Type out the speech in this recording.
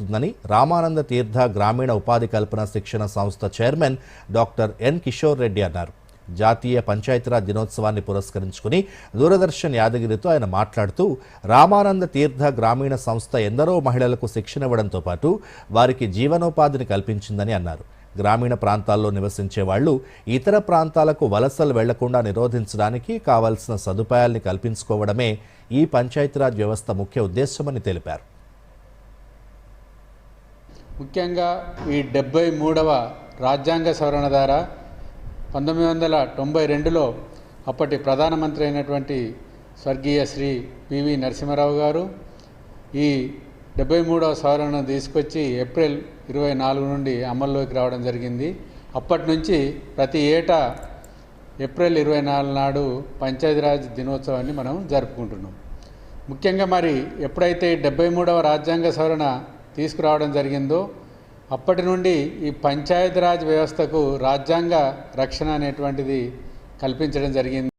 జరుగుతుందని రామానంద తీర్థ గ్రామీణ ఉపాధి కల్పన శిక్షణ సంస్థ chairman doctor N Kishore Reddy అన్నారు. జాతీయ పంచాయతీరాజ్ దినోత్సవాన్ని పురస్కరించుకుని దూరదర్శన్ యాదగిరితో ఆయన మాట్లాడుతూ రామానంద తీర్థ గ్రామీణ సంస్థ ఎందరో మహిళలకు శిక్షణ ఇవ్వడంతో పాటు వారికి జీవనోపాధిని కల్పించిందని అన్నారు. గ్రామీణ ప్రాంతాల్లో నివసించే వాళ్ళు ఇతర ప్రాంతాలకు వలసలు వెళ్ళకుండా నిరోధించడానికి కావాల్సిన సదుపాయాల్ని కల్పించుకోవడమే ఈ పంచాయతీరాజ్ వ్యవస్థ ముఖ్య ఉద్దేశమని తెలిపారు. ముఖ్యంగా ఈ డెబ్బై మూడవ రాజ్యాంగ సవరణ ద్వారా పంతొమ్మిది వందల తొంభై రెండులో అప్పటి ప్రధానమంత్రి అయినటువంటి స్వర్గీయ శ్రీ పివి నరసింహారావు గారు ఈ డెబ్బై మూడవ సవరణను తీసుకొచ్చి ఏప్రిల్ ఇరవై నాలుగు నుండి అమల్లోకి రావడం జరిగింది. అప్పటి నుంచి ప్రతి ఏటా ఏప్రిల్ ఇరవై నాలుగు నాడు పంచాయతీరాజ్ దినోత్సవాన్ని మనం జరుపుకుంటున్నాం. ముఖ్యంగా మరి ఎప్పుడైతే డెబ్బై మూడవ రాజ్యాంగ సవరణ తీసుకురావడం జరిగిందో అప్పటి నుండి ఈ పంచాయతీరాజ్ వ్యవస్థకు రాజ్యాంగ రక్షణ అనేటువంటిది కల్పించడం జరిగింది.